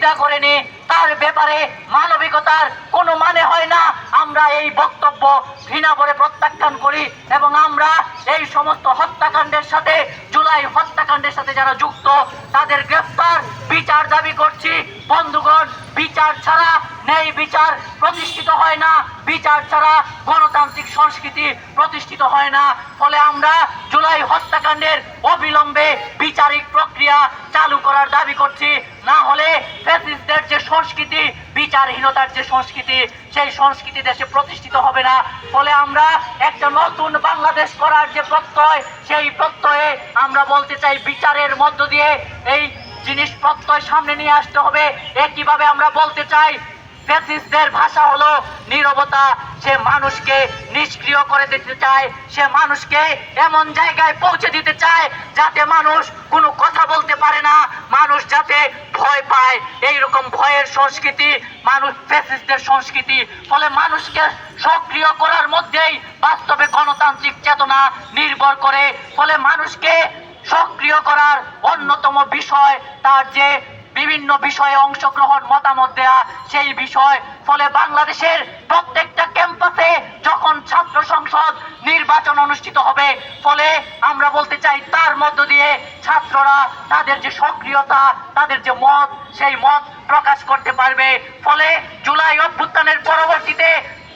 দ্বিধা করেনি তার ব্যাপারে মানবিকতার কোনো মানে হয় না। আমরা এই বক্তব্য ঘৃণা করে প্রত্যাখ্যান করি এবং আমরা এই সমস্ত হত্যাকাণ্ডের সাথে, জুলাই হত্যাকাণ্ডের সাথে যারা যুক্ত, তাদের গ্রেফতার বিচার দাবি করছি, বন্ধুগণ, বিচার ছাড়া নেই বিচার প্রতিষ্ঠিত হয় না। বিচার ছাড়া গণতান্ত্রিক সংস্কৃতি প্রতিষ্ঠিত হয় না। ফলে আমরা জুলাই হত্যাকাণ্ডের অবিলম্বে বিচারিক প্রক্রিয়া চালু করার দাবি করছি না হলে ফ্যাসিস্টদের যে সংস্কৃতি বিচারহীনতার যে সংস্কৃতি, সেই সংস্কৃতি দেশে প্রতিষ্ঠিত হবে না। ফলে আমরা একটা নতুন বাংলাদেশ করার যে প্রত্যয়, সেই প্রত্যয়ে আমরা বলতে চাই বিচারের মধ্য দিয়ে এই জিনিস প্রত্যয় সামনে নিয়ে আসতে হবে। একইভাবে আমরা বলতে চাই ফ্যাসিস্টদের ভাষা হলো নীরবতা। সে মানুষকে নিষ্ক্রিয় করে দিতে চায়। সে মানুষকে এমন জায়গায় পৌঁছে দিতে চায় যাতে মানুষ কোনো কথা বলতে পারে না। মানুষ যাতে ভয় পায়, এইরকম ভয়ের সংস্কৃতি, মানুষ ফ্যাসিস্টদের সংস্কৃতি, ফলে মানুষকে সক্রিয় করার মধ্যেই বাস্তবে গণতান্ত্রিক চেতনা নির্ভর করে, ফলে মানুষকে সক্রিয় করার অন্যতম বিষয় তার যে বিভিন্ন বিষয়ে অংশগ্রহণ মতামত দেয়া, সেই বিষয়, ফলে বাংলাদেশের প্রত্যেকটা নির্বাচন অনুষ্ঠিত হবে। ফলে আমরা বলতে চাই, তার মধ্য দিয়ে ছাত্ররা তাদের যে সক্রিয়তা, তাদের যে মত, সেই মত প্রকাশ করতে পারবে। ফলে জুলাই অভ্যুত্থানের পরবর্তীতে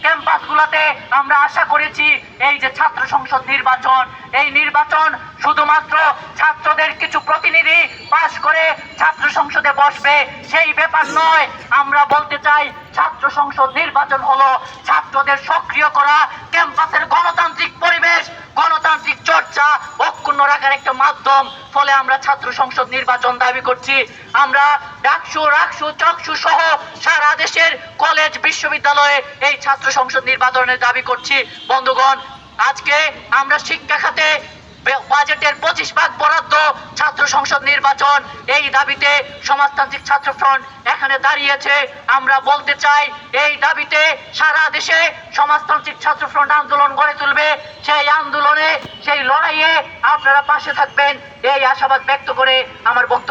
ক্যাম্পাসগুলোতে আমরা আশা করেছি এই যে ছাত্র সংসদ নির্বাচন, এই নির্বাচন শুধুমাত্র ছাত্রদের কিছু প্রতিনিধি পাশ করে ছাত্র সংসদে বসবে, সেই ব্যাপার নয়। আমরা বলতে চাই, ছাত্র সংসদ নির্বাচন হলো ছাত্রদের সক্রিয় করা, ক্যাম্পাসের গণতান্ত্রিক পরিবেশ, গণতান্ত্রিক চর্চা অক্ষুণ্ণ রাখার একটা মাধ্যম, ফলে আমরা ছাত্র সংসদ নির্বাচন দাবি করছি। আমরা ডাকসু রাকসু চকসু সহ সারা দেশের কলেজ, বিশ্ববিদ্যালয়ে এই ছাত্র সংসদ নির্বাচনের দাবি করছি। বন্ধুগণ, আজকে আমরা শিক্ষা খাতে বাজেটের পঁচিশ ভাগ বরাদ্দ ছাত্র সংসদ নির্বাচন, এই দাবিতে সমাজতান্ত্রিক ছাত্র ফ্রন্ট এখানে দাঁড়িয়েছে। আমরা বলতে চাই, এই দাবিতে সারা দেশে সমাজতান্ত্রিক ছাত্র ফ্রন্ট আন্দোলন গড়ে তুলবে। সেই আন্দোলনে, সেই লড়াইয়ে আপনারা পাশে থাকবেন। এই আশাবাদ ব্যক্ত করে আমার বক্তব্য